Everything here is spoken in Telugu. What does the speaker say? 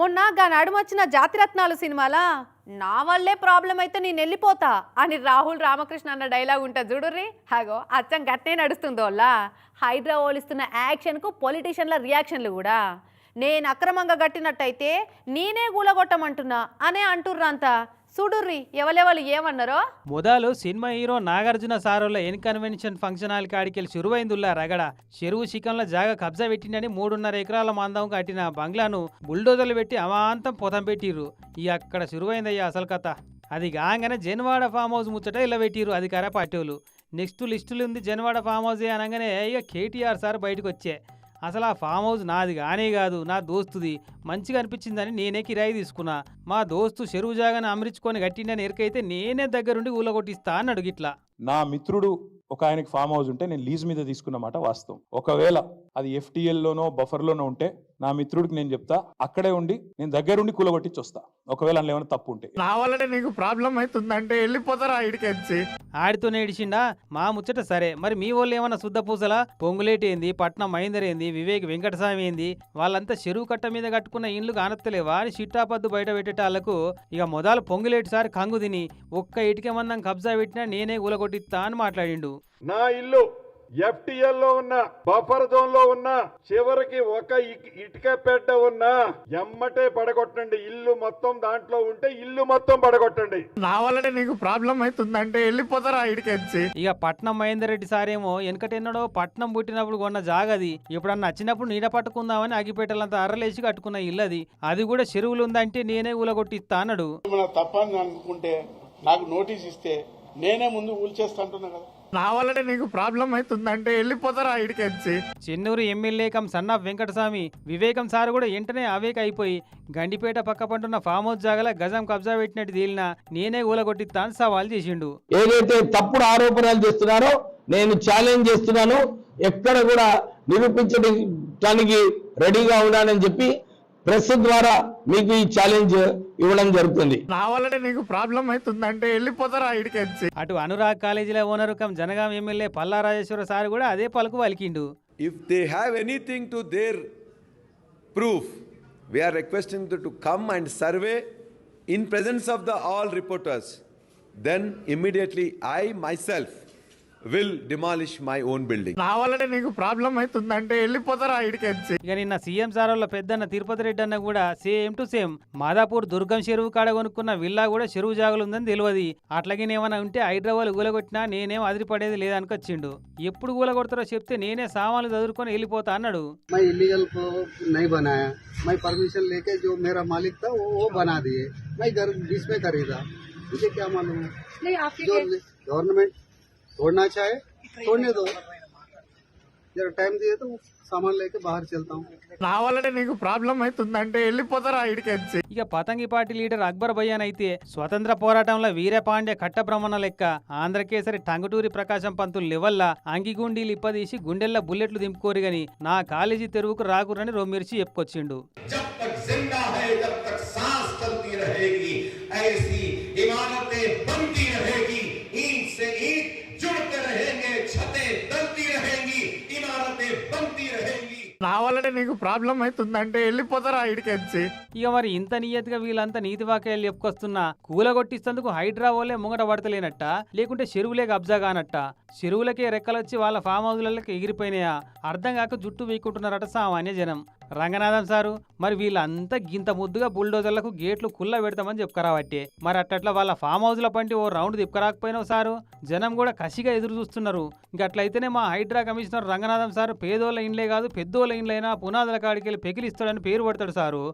మొన్న గా నడుమొచ్చిన జాతిరత్నాలు సినిమాలా నా వల్లే ప్రాబ్లం అయితే నేను వెళ్ళిపోతా అని రాహుల్ రామకృష్ణ అన్న డైలాగ్ ఉంటుంది చూడుర్రి. హాగో అచ్చం గట్టే నడుస్తుందో హైదరాబాద్ ఇస్తున్న యాక్షన్కు పొలిటీషియన్ల రియాక్షన్లు కూడా. నేను అక్రమంగా కట్టినట్టయితే నేనే గూలగొట్టమంటున్నా అనే అంటుర్రంతా చూడుర్రి ఎవలెవలు ఏమన్నారో? మొదలు సినిమా హీరో నాగార్జున సారోల ఇన్కన్వెన్షన్ ఫంక్షన్ హాల్ కాడికెళ్ళి చెరువైందుల్లా రగడ. చెరువు శిఖంలో జాగా కబ్జా పెట్టిండని మూడున్నర ఎకరాల మందం కట్టిన బంగ్లాను బుల్డోజర్లు పెట్టి అమాంతం పొతం పెట్టిర్రు. ఈ అక్కడ చెరువైందయ్యా అసలు కథ. అది కాగానే జన్వాడ ఫామ్ హౌస్ ముచ్చట ఇలా పెట్టిర్రు అధికార పార్టీలు. నెక్స్ట్ లిస్టులు ఉంది జన్వాడ ఫామ్ హౌస్ అనగానే ఇక కేటీఆర్ సార్ బయటకు వచ్చే అసలు ఆ ఫామ్ హౌస్ నాది కానే కాదు నా దోస్తుది. మంచిగా అనిపించిందని నేనే కిరాయి తీసుకున్నా. మా దోస్తు చెరువు జాగాని అమరించుకొని కట్టిండని ఎరకైతే నేనే దగ్గరుండి ఊలగొట్టిస్తా అన్నాడు గిట్లా. నా మిత్రుడు ఒక ఆయనకి ఫామ్ హౌస్ ఉంటే నేను లీజ్ మీద తీసుకున్నమాట వాస్తవం. ఒకవేళ అది FTL లోనో బఫర్ లోనో ఉంటే నా మిత్రుడికి నేను చెప్తా అక్కడే ఉండి నేను దగ్గరుండి కూలగొట్టించి వస్తా ఒకవేళ అందులో ఏమైనా తప్పు ఉంటే. నా వల్లనే నీకు ప్రాబ్లం అవుతుందంటే వెళ్ళిపోతారా ఇడికెచ్చి ఆడితో నేడిచిండా మా ముచ్చట సరే. మరి మీ వాళ్ళు ఏమన్నా శుద్ధ పూసలా? పొంగులేటి ఏంది? పట్నం మహేందర్ ఏంది? వివేక్ వెంకటస్వామి ఏంది? వాళ్ళంతా చెరువు కట్ట మీద కట్టుకున్న ఇండ్లు కానత్తలేవా అని చిట్టాపద్దు బయట పెట్టేటాళ్ళకు ఇక మొదలు పొంగులేటి సారి కంగు తిని ఒక్క ఇటుక మందం కబ్జా పెట్టినా నేనే గులగొట్టిస్తా అని మాట్లాడిండు. నా ఇల్లు FTL లో ఉన్న బఫర్ జోన్లో ఉన్న చివరికి ఒక ఇక్- ఇటుక పెట్ట ఉన్న ఎమ్మటే పడగొట్టండి. ఇల్లు మొత్తం దాంట్లో ఉంటే ఇల్లు మొత్తం పడగొట్టండి. నా వల్లనే నీకు ప్రాబ్లం అవుతుందంటే వెళ్ళిపోతారా ఇడికెచ్చి ఇక పట్నం మహేందర్ రెడ్డి సారేమో వెనకటెన్నడో పట్నం పుట్టినప్పుడు కొన్న జాగది. ఎప్పుడన్నా నచ్చినప్పుడు నీడ పట్టుకుందామని అగిపేటలంతా అర్రలేసి కట్టుకున్న ఇల్లది. అది కూడా చెరువులు ఉందంటే నేనే ఊలగొట్టిస్తా అన్నాడు. తప్పని అనుకుంటే నాకు నోటీస్ ఇస్తే నేనే ముందు ఊల్చేస్తా అంటున్నా కదా. నా వల్లనే నీకు ప్రాబ్లం అవుతుందంటే వెళ్ళిపోతారా ఇడికెచ్చి? చెన్నూరు ఎమ్మెల్యే కం సన్న వెంకటస్వామి వివేకం సార్ కూడా వెంటనే అవేక అయిపోయి గండిపేట పక్క పంటున్న ఫామ్ హౌస్ జాగల గజం కబ్జా పెట్టినట్టు తేలినా నేనే ఊలగొట్టిస్తా అని సవాల్ చేసిండు. ఏదైతే తప్పుడు ఆరోపణలు చేస్తున్నారో నేను ఛాలెంజ్ చేస్తున్నాను ఎక్కడ కూడా నిరూపించడానికి రెడీగా ఉన్నానని చెప్పి ప్రెస్ ద్వారా మీకు ఈ ఛాలెంజ్ ఇవ్వడం జరుగుతుంది. నా వల్లనే నీకు ప్రాబ్లం అవుతుంది అంటే వెళ్ళిపోతారా ఇక్కడికి అటు అనురాగ్ కాలేజీలో owner cum Jangaon MLA Palla Rajeshwara sir కూడా అదే పలుకు పలికిండు. If they have anything to their proof we are requesting to come and survey in presence of the all reporters then immediately I myself myself will demolish my own building. నా వల్లనే నీకు ప్రాబ్లం అవుతుందంటే వెళ్ళిపోతారా ఇడికెచ్చి ఇక నిన్న సీఎం సార్ వాళ్ళ పెద్దన్న తిరుపతి రెడ్డి అన్న కూడా same to same Madhapur Durgam Cheruvu కాడ కొనుక్కున్న విల్లా కూడా చెరువు జాగులు ఉందని తెలియదు అట్లాగే ఏమైనా ఉంటే హైదరాబాద్ గూలగొట్టినా నేనేం అదిరిపడేది లేదనుకొచ్చిండు ఎప్పుడు గూలగొడతారో చెప్తే నేనే సామాన్లు చదువుకొని వెళ్ళిపోతా అన్నాడు मैं इलीगल को नहीं बनाया मैं परमिशन लेके जो मेरा मालिक था वो, वो बना दिए मैं घर बीच में खरीदा मुझे क्या मालूम है नहीं आपके जो गवर्नमेंट तोड़ना चाहे तोड़ने दो जरा टाइम दिए तो सामान लेके बाहर चलता हूँ నా వల్లనే నీకు ప్రాబ్లం అవుతుందంటే వెళ్ళిపోతారా ఇడికెచ్చి ఇక పతంగి పార్టీ లీడర్ అక్బర్ భయ్యాన్ అయితే స్వతంత్ర పోరాటంలో వీరపాండ్య కట్టబ్రహ్మణ లెక్క ఆంధ్రకేసరి టంగుటూరి ప్రకాశం పంతులు లెవల్ల అంగిగుండీలు ఇప్పదీసి గుండెల్లో బుల్లెట్లు దింపుకోరు గని నా కాలేజీ తెరువుకు రాకురని రొమ్మిర్చి చెప్పుకొచ్చిండు నా వల్లనే నీకు ప్రాబ్లం అవుతుందంటే వెళ్ళిపోతారా ఇడికెచ్చి ఇక మరి ఇంత నియతిగా వీళ్ళంతా నీతి వాక్యాలు చెప్పుకొస్తున్నా కూలగొట్టిస్తందుకు హైడ్రా వాళ్ళే ముంగట పడతలేనట్ట? లేకుంటే చెరువులే కబ్జా కానట్ట? చెరువులకే రెక్కలొచ్చి వాళ్ళ ఫామ్ హౌస్లకి ఎగిరిపోయినాయా? అర్థం కాక జుట్టు వీక్కుంటున్నారట సామాన్య జనం. రంగనాథం సారు మరి వీళ్ళంతా గింత ముద్దుగా బుల్డోజర్లకు గేట్లు కుల్ల పెడతామని చెప్పుకరాబట్టే మరి అట్లా వాళ్ళ ఫామ్ హౌస్ల పంటి ఓ రౌండ్ తిప్పుకరాకపోయినావు సారు? జనం కూడా కసిగా ఎదురు చూస్తున్నారు. ఇంకట్లయితేనే మా హైడ్రా కమిషనర్ రంగనాథం సారు పేదోళ్ళ ఇండ్లే కాదు పెద్దోళ్ళ ఇండ్లైనా పునాదుల కాడికెళ్ళి పెకిలిస్తాడని పేరు పడతాడు సారు.